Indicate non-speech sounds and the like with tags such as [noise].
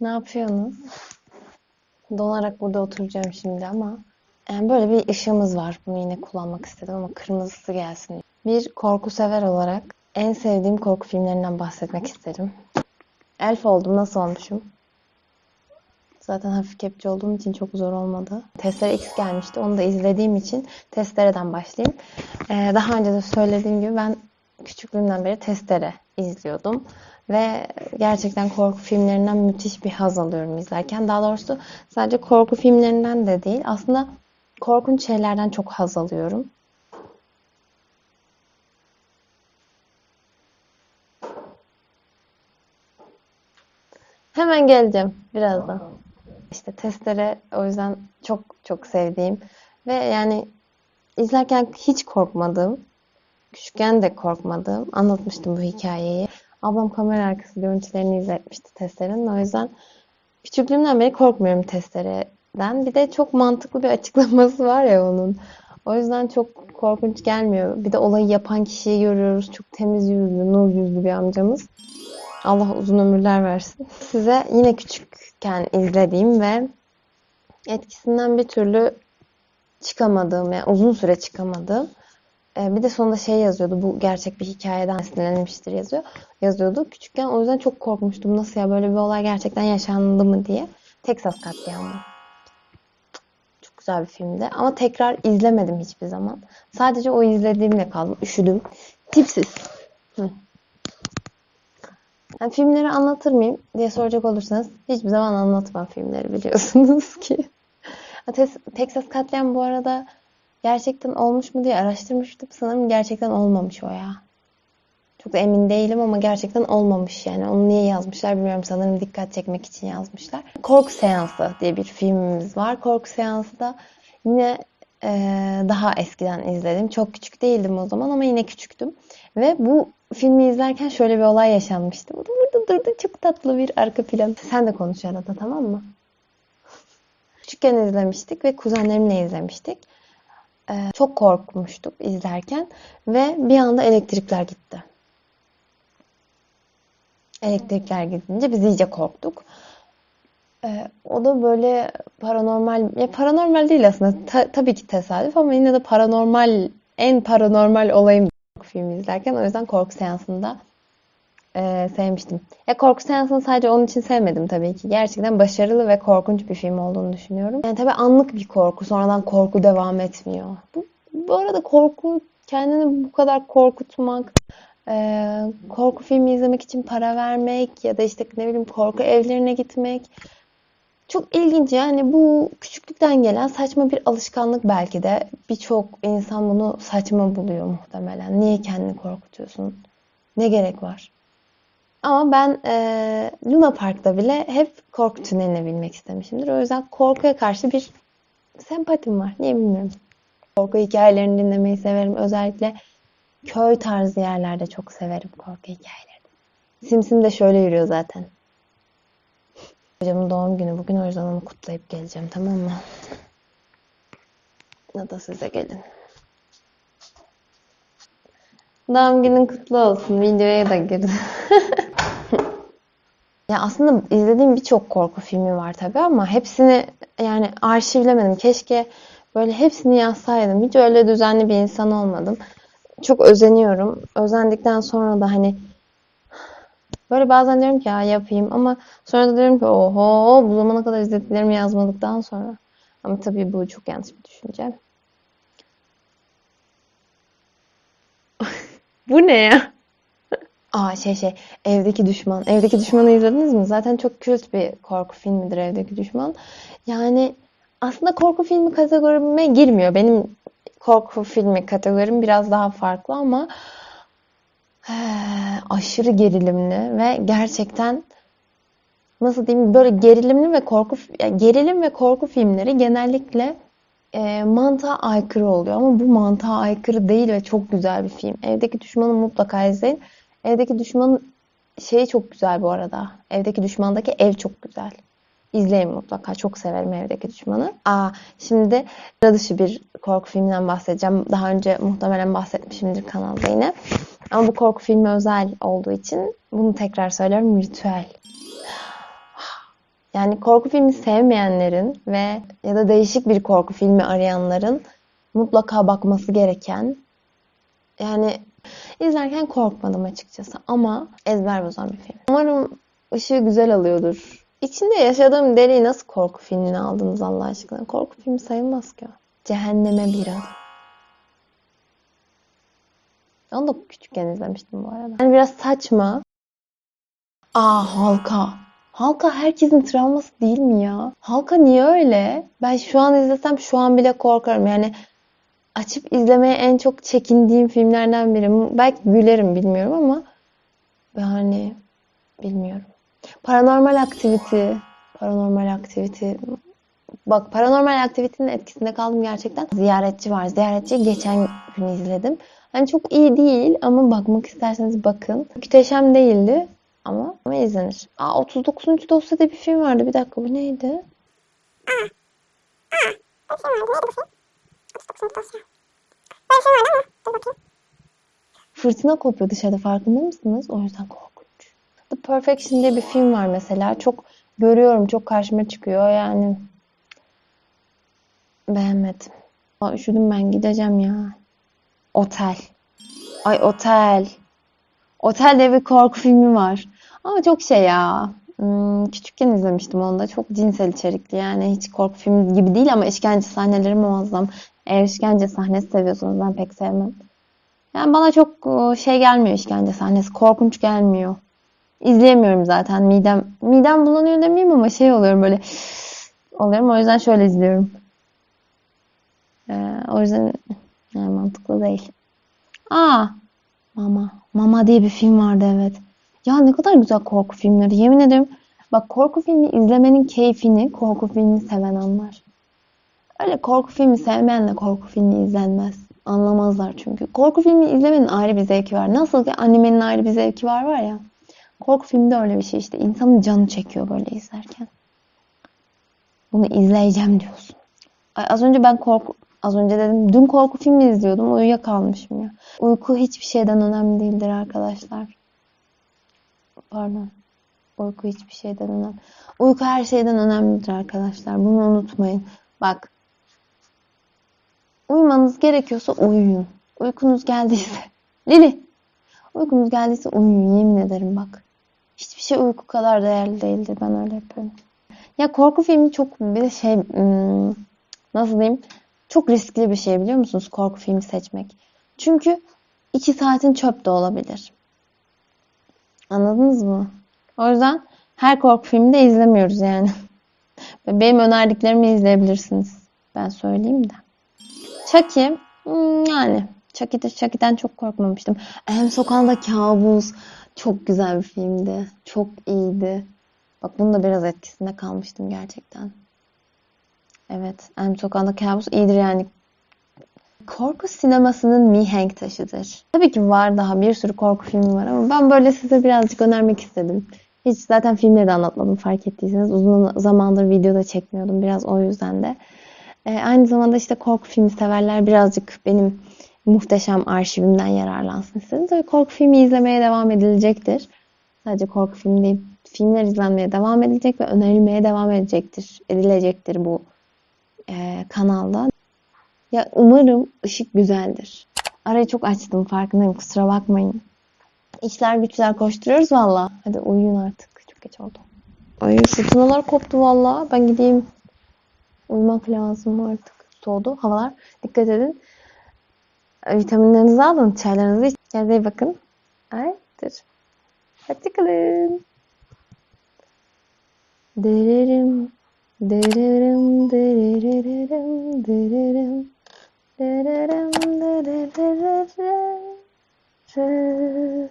Ne yapıyorsunuz? Donarak burada oturacağım şimdi ama yani böyle bir ışığımız var. Bunu yine kullanmak istedim ama kırmızısı gelsin. Bir korku sever olarak en sevdiğim korku filmlerinden bahsetmek isterim. Elf oldum. Nasıl olmuşum? Zaten hafif kepçe olduğum için çok zor olmadı. Testere X gelmişti. Onu da izlediğim için Testere'den başlayayım. Ee, daha önce de söylediğim gibi ben küçüklüğümden beri Testere izliyordum. Ve gerçekten korku filmlerinden müthiş bir haz alıyorum izlerken. Daha doğrusu sadece korku filmlerinden de değil. Aslında korkunç şeylerden çok haz alıyorum. Hemen geleceğim birazdan. İşte testere o yüzden çok çok sevdiğim ve yani izlerken hiç korkmadığım, küçükken de korkmadığım, anlatmıştım bu hikayeyi. Ablam kamera arkası görüntülerini izletmişti testerenin. O yüzden küçüklüğümden beri korkmuyorum testereden. Bir de çok mantıklı bir açıklaması var ya onun. O yüzden çok korkunç gelmiyor. Bir de olayı yapan kişiyi görüyoruz. Çok temiz yüzlü, nur yüzlü bir amcamız. Allah uzun ömürler versin. Size yine küçükken izlediğim ve etkisinden bir türlü çıkamadığım, yani uzun süre çıkamadığım. E, Bir de sonunda şey yazıyordu. Bu gerçek bir hikayeden esinlenmiştir yazıyor. Yazıyordu. Küçükken o yüzden çok korkmuştum. Nasıl ya böyle bir olay gerçekten yaşandı mı diye. Texas katliamı. Çok güzel bir filmdi. Ama tekrar izlemedim hiçbir zaman. Sadece o izlediğimle kaldım. Üşüdüm. Tipsiz. Hı. Yani filmleri anlatır mıyım diye soracak olursanız hiçbir zaman anlatmam filmleri biliyorsunuz [laughs] ki. Texas Katliam bu arada gerçekten olmuş mu diye araştırmıştım. Sanırım gerçekten olmamış o ya. Çok da emin değilim ama gerçekten olmamış yani. Onu niye yazmışlar bilmiyorum. Sanırım dikkat çekmek için yazmışlar. Korku Seansı diye bir filmimiz var. Korku Seansı da yine eee, daha eskiden izledim. Çok küçük değildim o zaman ama yine küçüktüm. Ve bu filmi izlerken şöyle bir olay yaşanmıştı. Burada, burada durdu. Çok tatlı bir arka plan. Sen de konuş arada tamam mı? Küçükken izlemiştik ve kuzenlerimle izlemiştik. Ee, çok korkmuştuk izlerken ve bir anda elektrikler gitti. Elektrikler gidince biz iyice korktuk. Ee, o da böyle paranormal, ya paranormal değil aslında. Ta- tabii ki tesadüf ama yine de paranormal, en paranormal olayım filmi izlerken. O yüzden korku seansında e, sevmiştim. Ya korku seansını sadece onun için sevmedim tabii ki. Gerçekten başarılı ve korkunç bir film olduğunu düşünüyorum. Yani tabii anlık bir korku, sonradan korku devam etmiyor. Bu, bu arada korku, kendini bu kadar korkutmak, e, korku filmi izlemek için para vermek ya da işte ne bileyim korku evlerine gitmek çok ilginç yani bu küçüklükten gelen saçma bir alışkanlık belki de birçok insan bunu saçma buluyor muhtemelen. Niye kendini korkutuyorsun? Ne gerek var? Ama ben eee, Luna Park'ta bile hep korku tüneline binmek istemişimdir. O yüzden korkuya karşı bir sempatim var. Niye bilmiyorum. Korku hikayelerini dinlemeyi severim. Özellikle köy tarzı yerlerde çok severim korku hikayelerini. Simsim de şöyle yürüyor zaten. Hocamın doğum günü bugün o yüzden onu kutlayıp geleceğim tamam mı? Ya da size gelin. Doğum günün kutlu olsun. Videoya da girdi. [laughs] Ya aslında izlediğim birçok korku filmi var tabii ama hepsini yani arşivlemedim. Keşke böyle hepsini yazsaydım. Hiç öyle düzenli bir insan olmadım. Çok özeniyorum. Özendikten sonra da hani böyle bazen diyorum ki ya yapayım ama sonra da diyorum ki oho bu zamana kadar izlediklerimi yazmadıktan sonra. Ama tabii bu çok yanlış bir düşünce. [laughs] Bu ne ya? Aa şey şey Evdeki Düşman. Evdeki Düşman'ı izlediniz mi? Zaten çok kült bir korku filmidir Evdeki Düşman. Yani aslında korku filmi kategorime girmiyor. Benim korku filmi kategorim biraz daha farklı ama eee, aşırı gerilimli ve gerçekten nasıl diyeyim böyle gerilimli ve korku gerilim ve korku filmleri genellikle e, mantığa aykırı oluyor ama bu mantığa aykırı değil ve çok güzel bir film. Evdeki Düşman'ı mutlaka izleyin. Evdeki Düşman'ın şeyi çok güzel bu arada. Evdeki Düşman'daki ev çok güzel. İzleyin mutlaka. Çok severim Evdeki Düşman'ı. Aa, şimdi sıra dışı bir korku filminden bahsedeceğim. Daha önce muhtemelen bahsetmişimdir kanalda yine. Ama bu korku filmi özel olduğu için bunu tekrar söylüyorum. Ritüel. Yani korku filmi sevmeyenlerin ve ya da değişik bir korku filmi arayanların mutlaka bakması gereken yani izlerken korkmadım açıkçası ama ezber bozan bir film. Umarım ışığı güzel alıyordur. İçinde yaşadığım deliği nasıl korku filmine aldınız Allah aşkına? Korku filmi sayılmaz ki. Cehenneme bir adım. Onu da küçükken izlemiştim bu arada. Yani biraz saçma. Aa Halka. Halka herkesin travması değil mi ya? Halka niye öyle? Ben şu an izlesem şu an bile korkarım. Yani açıp izlemeye en çok çekindiğim filmlerden biri. Belki gülerim bilmiyorum ama yani bilmiyorum. Paranormal Activity. Paranormal Activity. Bak Paranormal Activity'nin etkisinde kaldım gerçekten. Ziyaretçi var. Ziyaretçiyi geçen gün izledim. Hani çok iyi değil ama bakmak isterseniz bakın. Muhteşem değildi ama, ama izlenir. Aa 39. dosyada bir film vardı. Bir dakika bu neydi? Fırtına kopuyor dışarıda farkında mısınız? O yüzden korkunç. The Perfection diye bir film var mesela. Çok görüyorum, çok karşıma çıkıyor. Yani beğenmedim. Aa, üşüdüm ben gideceğim ya. Otel. Ay Otel. Otel diye bir korku filmi var. Ama çok şey ya. Hmm, küçükken izlemiştim onu da. Çok cinsel içerikli yani. Hiç korku filmi gibi değil ama işkence sahneleri muazzam. Eğer işkence sahnesi seviyorsanız ben pek sevmem. Yani bana çok e, şey gelmiyor işkence sahnesi. Korkunç gelmiyor. İzleyemiyorum zaten. Midem midem bulanıyor demeyeyim ama şey oluyorum böyle oluyorum. O yüzden şöyle izliyorum. Ee, o yüzden yani mantıklı değil. Aa, Mama. Mama diye bir film vardı evet. Ya ne kadar güzel korku filmleri. Yemin ederim. Bak korku filmi izlemenin keyfini korku filmi seven anlar. Öyle korku filmi sevmeyenle korku filmi izlenmez. Anlamazlar çünkü. Korku filmi izlemenin ayrı bir zevki var. Nasıl ki animenin ayrı bir zevki var var ya. Korku filmi de öyle bir şey işte. İnsanın canı çekiyor böyle izlerken. Bunu izleyeceğim diyorsun. Ay, az önce ben korku az önce dedim dün korku filmi izliyordum uyuyakalmışım ya. Uyku hiçbir şeyden önemli değildir arkadaşlar. Pardon. Uyku hiçbir şeyden önemli. Uyku her şeyden önemlidir arkadaşlar. Bunu unutmayın. Bak. Uyumanız gerekiyorsa uyuyun. Uykunuz geldiyse. [laughs] Lili. Uykunuz geldiyse uyuyun. Yemin ederim bak. Hiçbir şey uyku kadar değerli değildir. Ben öyle yapıyorum. Ya korku filmi çok bir de şey hmm, nasıl diyeyim? Çok riskli bir şey biliyor musunuz korku filmi seçmek. Çünkü iki saatin çöp de olabilir. Anladınız mı? O yüzden her korku filmi de izlemiyoruz yani. [laughs] Benim önerdiklerimi izleyebilirsiniz. Ben söyleyeyim de. Chucky hmm, yani Chucky'de Chucky'den çok korkmamıştım. Em Sokağında Kabus çok güzel bir filmdi. Çok iyiydi. Bak bunun da biraz etkisinde kalmıştım gerçekten. Evet, Em Sokağında Kabus iyidir yani. Korku sinemasının mihenk taşıdır. Tabii ki var daha bir sürü korku filmi var ama ben böyle size birazcık önermek istedim. Hiç zaten filmleri de anlatmadım fark ettiyseniz. Uzun zamandır videoda çekmiyordum biraz o yüzden de. Ee, aynı zamanda işte korku filmi severler birazcık benim muhteşem arşivimden yararlansın istedim. Tabii korku filmi izlemeye devam edilecektir. Sadece korku filmi değil, filmler izlenmeye devam edilecek ve önerilmeye devam edecektir, edilecektir bu e, kanalda. Ya umarım ışık güzeldir. Arayı çok açtım farkındayım kusura bakmayın. İşler güçler koşturuyoruz valla. Hadi uyuyun artık. Çok geç oldu. Ay fırtınalar koptu valla. Ben gideyim. Uyumak lazım artık. Soğudu havalar. Dikkat edin. Vitaminlerinizi alın. Çaylarınızı için. Kendinize iyi bakın. Aydır. Hoşçakalın. Dererim. Dererim. Dererim. Dererim. Dererim. Dererim. Dererim.